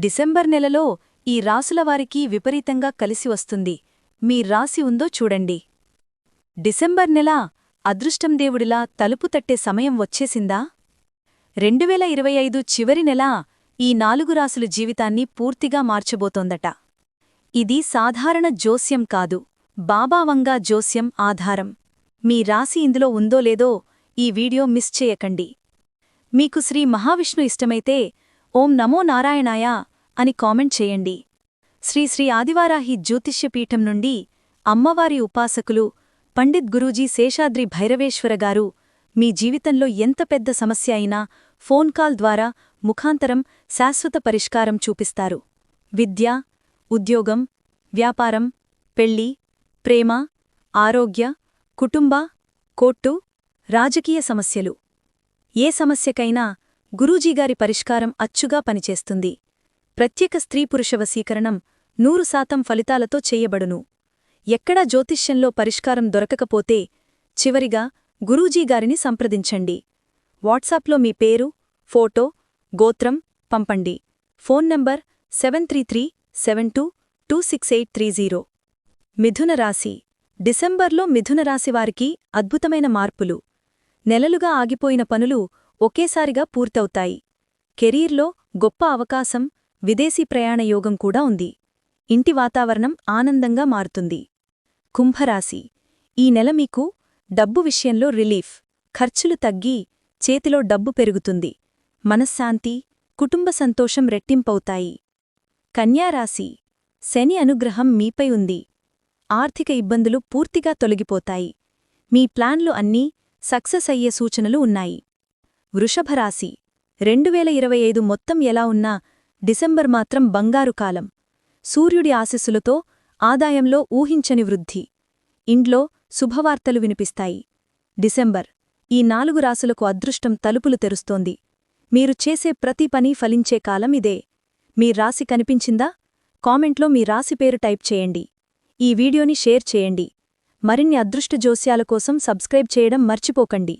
December నెలలో ఈ రాసులవారికి విపరీతంగా కలిసి వస్తుంది. మీ రాసి ఉందో చూడండి. డిసెంబర్ నెల అదృష్టం దేవుడిలా తలుపు తట్టే సమయం వచ్చేసిందా? రెండువేల ఇరవై ఐదు చివరి నెల ఈ నాలుగు రాసుల జీవితాన్ని పూర్తిగా మార్చబోతోందట. ఇది సాధారణ జోస్యం కాదు. బాబావంగా జోస్యం ఆధారం. మీ రాశి ఇందులో ఉందో లేదో ఈ వీడియో మిస్ చేయకండి. మీకు శ్రీ మహావిష్ణు ఇష్టమైతే ఓం నమో నారాయణాయ అని కామెంట్ చేయండి. శ్రీ శ్రీ ఆదివారాహి జ్యోతిష్యపీఠం నుండి అమ్మవారి ఉపాసకులు పండిత్ గురూజీ శేషాద్రి భైరవేశ్వర గారు మీ జీవితంలో ఎంత పెద్ద సమస్య అయినా ఫోన్ కాల్ ద్వారా ముఖాంతరం శాశ్వత పరిష్కారం చూపిస్తారు. విద్య ఉద్యోగం వ్యాపారం పెళ్ళి ప్రేమ ఆరోగ్య కుటుంబ కోట్టు రాజకీయ సమస్యలు. ఏ సమస్యకైనా గురూజీగారి పరిష్కారం అచ్చుగా పనిచేస్తుంది. ప్రత్యేక స్త్రీపురుష వశీకరణం నూరు శాతం ఫలితాలతో చేయబడును. ఎక్కడా జ్యోతిష్యంలో పరిష్కారం దొరకకపోతే చివరిగా గురూజీగారిని సంప్రదించండి. వాట్సాప్లో మీ పేరు ఫోటో గోత్రం పంపండి. Phone number seven three three seven two two six eight three zero. మిథున రాశి. డిసెంబర్లో మిథున రాశివారికి అద్భుతమైన మార్పులు. నెలలుగా ఆగిపోయిన పనులు ఒకేసారిగా పూర్తవుతాయి. కెరీర్లో గొప్ప అవకాశం విదేశీ ప్రయాణ యోగం కూడా ఉంది. ఇంటి వాతావరణం ఆనందంగా మారుతుంది. కుంభరాశి. ఈ నెల మీకు డబ్బు విషయంలో రిలీఫ్. ఖర్చులు తగ్గి చేతిలో డబ్బు పెరుగుతుంది. మనశ్శాంతి కుటుంబ సంతోషం రెట్టింపవుతాయి. కన్యారాశి శని అనుగ్రహం మీపై ఉంది. ఆర్థిక ఇబ్బందులు పూర్తిగా తొలగిపోతాయి. మీ ప్లాన్లు అన్నీ సక్సెస్ అయ్యే సూచనలు ఉన్నాయి. వృషభరాశి రెండువేల ఇరవై ఐదు మొత్తం ఎలా ఉన్నా డిసెంబర్ మాత్రం బంగారు కాలం. సూర్యుడి ఆశస్సులతో ఆదాయంలో ఊహించని వృద్ధి. ఇంట్లో శుభవార్తలు వినిపిస్తాయి. డిసెంబర్. ఈ నాలుగు రాసులకు అదృష్టం తలుపులు తెరుస్తోంది. మీరు చేసే ప్రతి పని ఫలించే కాలం ఇదే. మీ రాశి కనిపించిందా? కామెంట్లో మీ రాశి పేరు టైప్ చేయండి. ఈ వీడియోని షేర్ చేయండి. మరిన్ని అదృష్ట జోస్యాల కోసం సబ్స్క్రైబ్ చేయడం మర్చిపోకండి.